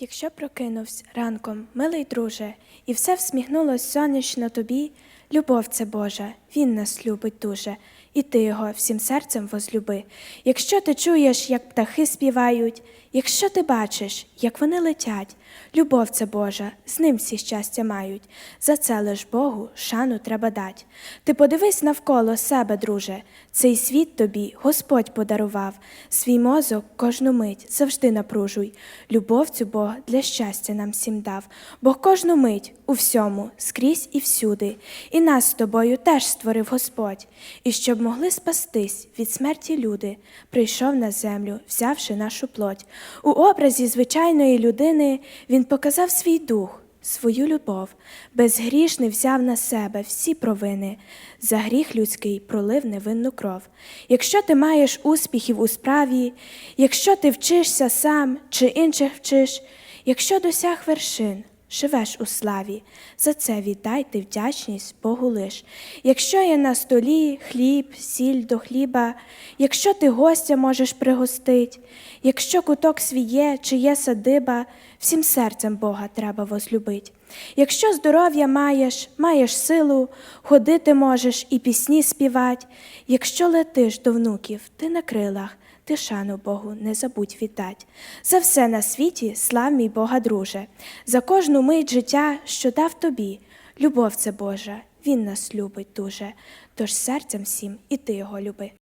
Якщо прокинувсь ранком, милий друже, і все всміхнулось сонячно тобі, любов це Божа, Він нас любить дуже, і ти його всім серцем возлюби. Якщо ти чуєш, як птахи співають, якщо ти бачиш, як вони летять, любов це Божа, з ним всі щастя мають. За це лиш Богу шану треба дать. Ти подивись навколо себе, друже, цей світ тобі Господь подарував, свій мозок кожну мить завжди напружуй. Любов цю Бог для щастя нам всім дав, Бог кожну мить у всьому, скрізь і всюди, і нас з тобою теж створив Господь, і щоб могли спастись від смерті люди, прийшов на землю, взявши нашу плоть. У образі звичайної людини він показав свій дух. Свою любов, безгрішний взяв на себе всі провини, за гріх людський пролив невинну кров. Якщо ти маєш успіхів у справі, якщо ти вчишся сам чи інших вчиш, якщо досяг вершин, живеш у славі, за це віддайте вдячність Богу лиш. Якщо є на столі хліб, сіль до хліба, якщо ти гостя можеш пригостить, якщо куток свій є, чи є садиба, всім серцем Бога треба возлюбить. Якщо здоров'я маєш, маєш силу, ходити можеш і пісні співать, якщо летиш до внуків, ти на крилах, ти шану Богу не забудь вітать. За все на світі слав мій Бога, друже, за кожну мить життя, що дав тобі. Любов це Божа, Він нас любить дуже, тож серцем всім і ти його люби.